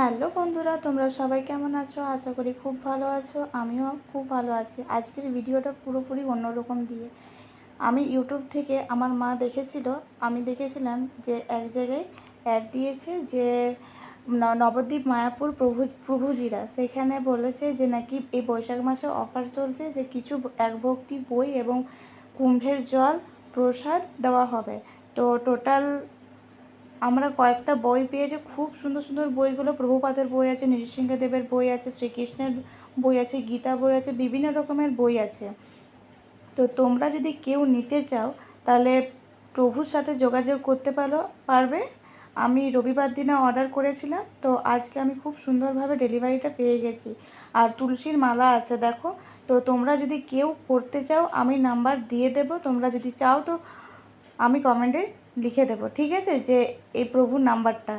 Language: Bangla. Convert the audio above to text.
হ্যালো বন্ধুরা, তোমরা সবাই কেমন আছো? আশা করি খুব ভালো আছো। আমিও খুব ভালো আছি। আজকের ভিডিওটা পুরোপুরি অন্যরকম দিয়ে। আমি ইউটিউব থেকে আমার মা দেখেছিল, আমি দেখেছিলাম যে এক জায়গায় অ্যাড দিয়েছে যে নবদ্বীপ মায়াপুর প্রভু, প্রভুজিরা। সেখানে বলেছে যে নাকি এই বৈশাখ মাসে অফার চলছে যে কিছু এক ভক্তি বই এবং কুম্ভের জল প্রসাদ দেওয়া হবে। তো টোটাল আমরা কয়েকটা বই পেয়েছি, খুব সুন্দর সুন্দর বইগুলো, প্রভুপাদের বই আছে, নৃসিংহদেবের বই আছে, শ্রীকৃষ্ণের বই আছে, গীতা বই আছে, বিভিন্ন রকমের বই আছে। তো তোমরা যদি কেউ নিতে চাও, তাহলে প্রভুর সাথে যোগাযোগ করতে পারো, পারবে। আমি রবিবার দিনে অর্ডার করেছিলাম, তো আজকে আমি খুব সুন্দরভাবে ডেলিভারিটা পেয়ে গেছি। আর তুলসীর মালা আছে, দেখো। তো তোমরা যদি কেউ করতে চাও, আমি নাম্বার দিয়ে দেবো, তোমরা যদি চাও তো আমি কমেন্টে লিখে দেবো ঠিক আছে? যে এই প্রভুর নাম্বারটা